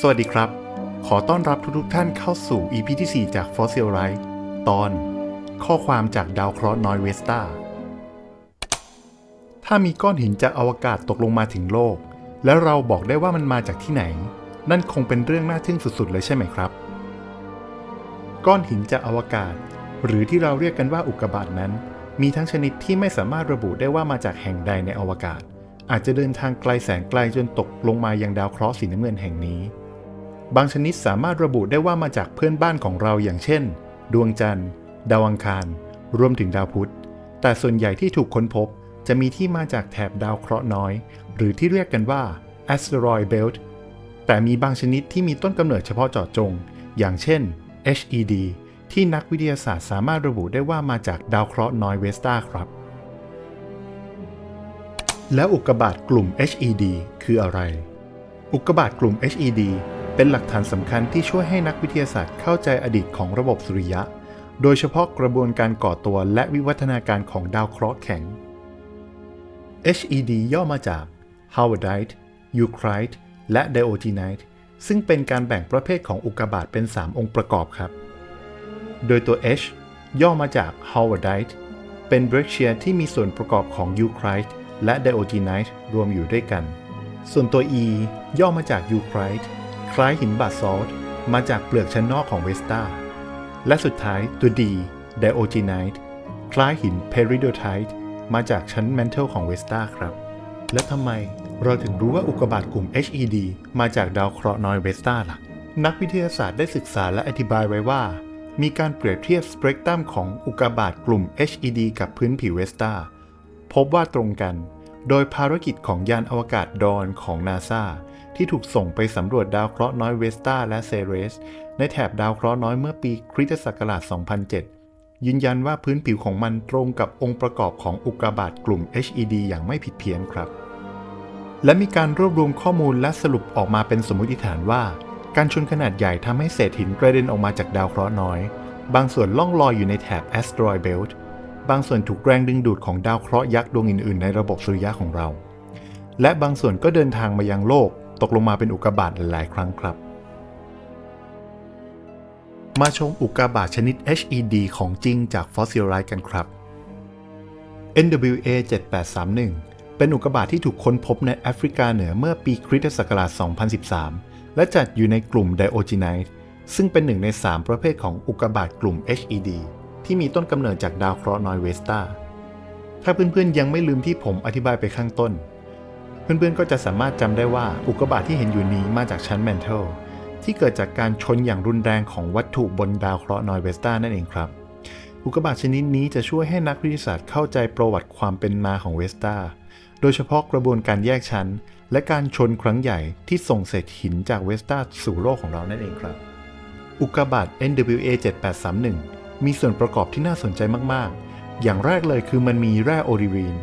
สวัสดีครับ ขอต้อนรับทุกๆท่านเข้าสู่ EP ที่ 4 จาก Fossil r i g h t ตอน ข้อความจากดาวเคราะห์นอยเวสตาถ้ามีก้อนหินจากอวกาศตกลงมาถึงโลก แล้วเราบอกได้ว่ามันมาจากที่ไหน นั่นคงเป็นเรื่องน่าทึ่งสุดๆ เลยใช่ไหมครับ ก้อนหินจากอวกาศ หรือที่เราเรียกกันว่าอุกกาบาตนั้น มีทั้งชนิดที่ไม่สามารถระบุได้ว่ามาจากแห่งใดในอวกาศอาจจะเดินทางไกลแสนไกลจนตกลงมายังดาวเคราะห์สีน้ำเงินแห่งนี้ บางชนิดสามารถระบุได้ว่ามาจากเพื่อนบ้านของเราอย่างเช่น ดวงจันทร์ ดาวอังคาร รวมถึงดาวพุธ แต่ส่วนใหญ่ที่ถูกค้นพบจะมีที่มาจากแถบดาวเคราะห์น้อย หรือที่เรียกกันว่า asteroid belt แต่มีบางชนิดที่มีต้นกำเนิดเฉพาะเจาะจง อย่างเช่น HED ที่นักวิทยาศาสตร์สามารถระบุได้ว่ามาจากดาวเคราะห์น้อยเวสตาครับ แล้วอุกกาบาตกลุ่ม HED คืออะไร อุกกาบาตกลุ่ม HED เป็นหลักฐานสำคัญที่ช่วยให้นักวิทยาศาสตร์เข้าใจอดีตของระบบสุริยะ โดยเฉพาะกระบวนการก่อตัวและวิวัฒนาการของดาวเคราะห์แข็ง HED ย่อมาจาก Howardite, Euclide และ Diogenite ซึ่งเป็นการแบ่งประเภทของอุกกาบาตเป็น 3 องค์ประกอบครับ โดยตัว H ย่อมาจาก Howardite เป็น breccia ที่มีส่วนประกอบของ Euclide และ Diogenite รวมอยู่ด้วยกัน ส่วนตัว E ย่อมาจาก Euclide คล้ายหินบาซอลต์มาจากเปลือกชั้นนอกของเวสตาและสุดท้ายตัว D Diogenite คล้ายหิน Peridotite มาจากชั้นแมนเทลของเวสตาครับ และทำไมเราถึงรู้ว่าอุกกาบาตกลุ่ม HED มาจากดาวเคราะห์น้อยเวสตาล่ะ นักวิทยาศาสตร์ได้ศึกษาและอธิบายไว้ว่า มีการเปรียบเทียบสเปกตรัมของอุกกาบาตกลุ่ม HED กับพื้นผิวเวสตาพบว่าตรงกัน โดยภารกิจของยานอวกาศดอนของนาซาที่ถูกส่งไปสำรวจดาวเคราะห์น้อยเวสตาและเซเรส ในแถบดาวเคราะห์น้อยเมื่อปีคริสตศักราช 2007 ยืนยันว่าพื้นผิวของมันตรงกับองค์ประกอบของอุกกาบาตกลุ่ม HED อย่างไม่ผิดเพี้ยนครับ และมีการรวบรวมข้อมูลและสรุปออกมาเป็นสมมติฐานว่า การชนขนาดใหญ่ทำให้เศษหินกระเด็นออกมาจากดาวเคราะห์น้อย บางส่วนล่องลอยอยู่ในแถบ asteroid belt บางส่วนถูกแรงดึงดูดของดาวเคราะห์ยักษ์ดวงอื่น ๆ ในระบบสุริยะของเรา และบางส่วนก็เดินทางมายังโลก ตกลงมาเป็นอุกกาบาตหลาย ๆ ครั้งครับ มาชมอุกกาบาตชนิด HED ของจริงจากฟอสซิลไรต์กันครับ NWA 7831 เป็นอุกกาบาตที่ถูกค้นพบในแอฟริกาเหนือเมื่อปีคริสตศักราช 2013 และจัดอยู่ในกลุ่ม Diogenite ซึ่งเป็นหนึ่งใน 3 ประเภทของอุกกาบาตกลุ่ม HED ที่มีต้นกำเนิดจากดาวเคราะห์นอยเวสตาถ้าเพื่อนๆยังไม่ลืมที่ผมอธิบายไปข้างต้น เพื่อนๆก็จะสามารถจำได้ว่าอุกกาบาตที่เห็นอยู่นี้มาจากชั้นแมนเทลที่เกิดจากการชนอย่างรุนแรงของวัตถุบนดาวเคราะห์นอยเวสตานั่นเองครับ อุกกาบาตชนิดนี้จะช่วยให้นักวิทยาศาสตร์เข้าใจประวัติความเป็นมาของเวสตาโดยเฉพาะกระบวนการแยกชั้น และการชนครั้งใหญ่ที่ส่งเศษหินจากเวสตาสู่โลกของเรานั่นเองครับ อุกกาบาต NWA 7831 มีส่วนประกอบที่น่าสนใจมากๆ อย่างแรกเลยคือมันมีแร่โอริวีน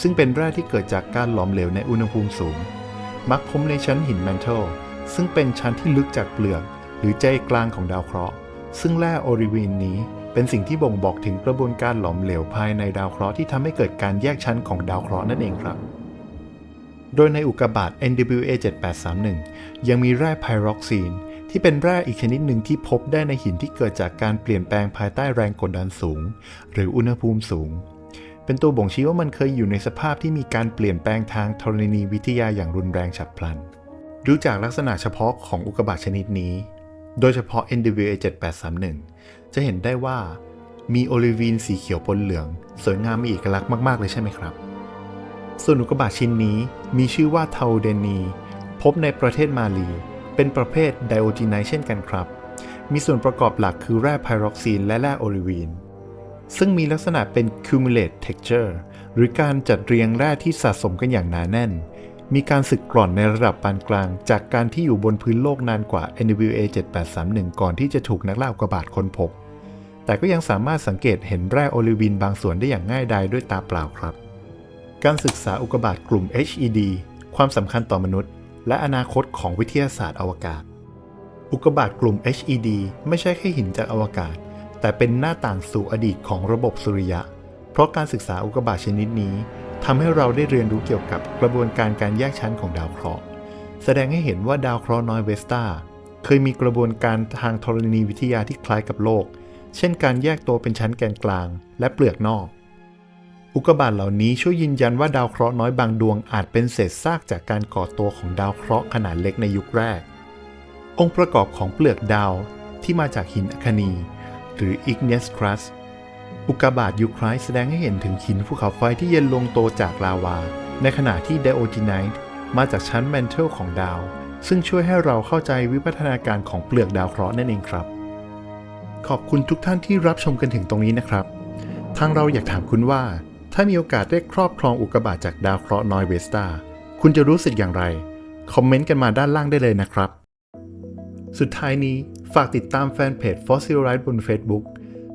ซึ่งเป็นแร่ที่เกิดจากการหลอมเหลวในอุณหภูมิสูง มักพบในชั้นหินแมนเทลซึ่งเป็นชั้นที่ลึกจากเปลือก หรือใจกลางของดาวเคราะห์ ซึ่งแร่โอริวีนนี้เป็นสิ่งที่บ่งบอกถึงกระบวนการหลอมเหลวภายในดาวเคราะห์ที่ทำให้เกิดการแยกชั้นของดาวเคราะห์นั่นเองครับ โดยในอุกกาบาต NWA 7831ยังมีแร่ไพร็อกซีน ที่เป็นแร่อีกชนิดหนึ่งที่พบได้ในหินที่เกิดจากการเปลี่ยนแปลงภายใต้แรงกดดันสูง หรืออุณหภูมิสูง เป็นตัวบ่งชี้ว่ามันเคยอยู่ในสภาพที่มีการเปลี่ยนแปลงทางธรณีวิทยาอย่างรุนแรงฉับพลัน ดูจากลักษณะเฉพาะของอุกกาบาตชนิดนี้ โดยเฉพาะ NWA 7831 จะเห็นได้ว่ามีโอลิวีนสีเขียวปนเหลือง สวยงามมีเอกลักษณ์มาก ๆ เลยใช่ไหมครับ ส่วนอุกกาบาตชิ้นนี้มีชื่อว่าเทาเดนี พบในประเทศมาลี เป็นประเภทไดโอจีไนเช่นกันครับ มีส่วนประกอบหลักคือแร่ไพร็อกซีนและแร่โอลิวีน ซึ่งมีลักษณะเป็น cumulate texture หรือการจัดเรียงแร่ที่สะสมกันอย่างหนาแน่น มีการสึกกร่อนในระดับปานกลาง จากการที่อยู่บนพื้นโลกนานกว่า NWA 7831 ก่อนที่จะถูกนักล่าอุกบาตค้นพบ แต่ก็ยังสามารถสังเกตเห็นแร่โอลิวีนบางส่วนได้อย่างง่ายดายด้วยตาเปล่าครับ การศึกษาอุกกาบาตกลุ่ม HED ความสำคัญต่อมนุษย์ และอนาคตของวิทยาศาสตร์อวกาศ อุกกาบาตกลุ่ม HED ไม่ใช่แค่หินจากอวกาศ แต่เป็นหน้าต่างสู่อดีตของระบบสุริยะ เพราะการศึกษาอุกกาบาตชนิดนี้ทำให้เราได้เรียนรู้เกี่ยวกับกระบวนการการแยกชั้นของดาวเคราะห์แสดงให้เห็นว่าดาวเคราะห์น้อยเวสตาเคยมีกระบวนการทางธรณีวิทยาที่คล้ายกับโลก เช่นการแยกตัวเป็นชั้นแกนกลาง และเปลือกนอก อุกกาบาตเหล่านี้ช่วยยืนยันว่าดาวเคราะห์น้อยบางดวงอาจเป็นเศษซากจากการก่อตัวของดาวเคราะห์ขนาดเล็กในยุคแรก องค์ประกอบของเปลือกดาวที่มาจากหินอัคนี หรือ igneous crust อุกกาบาตยูไครแสดงให้เห็นถึงหินภูเขาไฟที่เย็นลงโตจากลาวา ในขณะที่ไดโอจิไนต์มาจากชั้นแมนเทลของดาว ซึ่งช่วยให้เราเข้าใจวิวัฒนาการของเปลือกดาวเคราะห์นั่นเองครับ ขอบคุณทุกท่านที่รับชมกันถึงตรงนี้นะครับ ทางเราอยากถามคุณว่า ถ้ามีโอกาสได้ครอบครองอุกกาบาตจากดาวเคราะห์น้อยเวสตาคุณจะรู้สึกอย่างไร คอมเมนต์กันมาด้านล่างได้เลยนะครับ สุดท้ายนี้ฝากติดตามแฟนเพจ Fossil Ride บน Facebook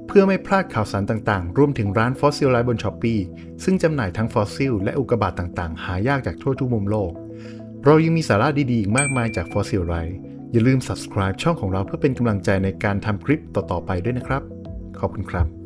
เพื่อไม่พลาดข่าวสารต่างๆ รวมถึงร้าน Fossil Ride บน s h อ p e e ซึ่งจำหน่ายทั้งฟอสซิลและอุกกาบาตต่างๆ หายากจากทั่วทุกมุมโลก เรายังมีสาระดีๆอีกมากมายจาก Fossil Ride อย่าลืม subscribe ช่องของเราเพื่อเป็นกำลังใจในการทำคลิปต่อๆไปด้วยนะครับ ขอบคุณครับ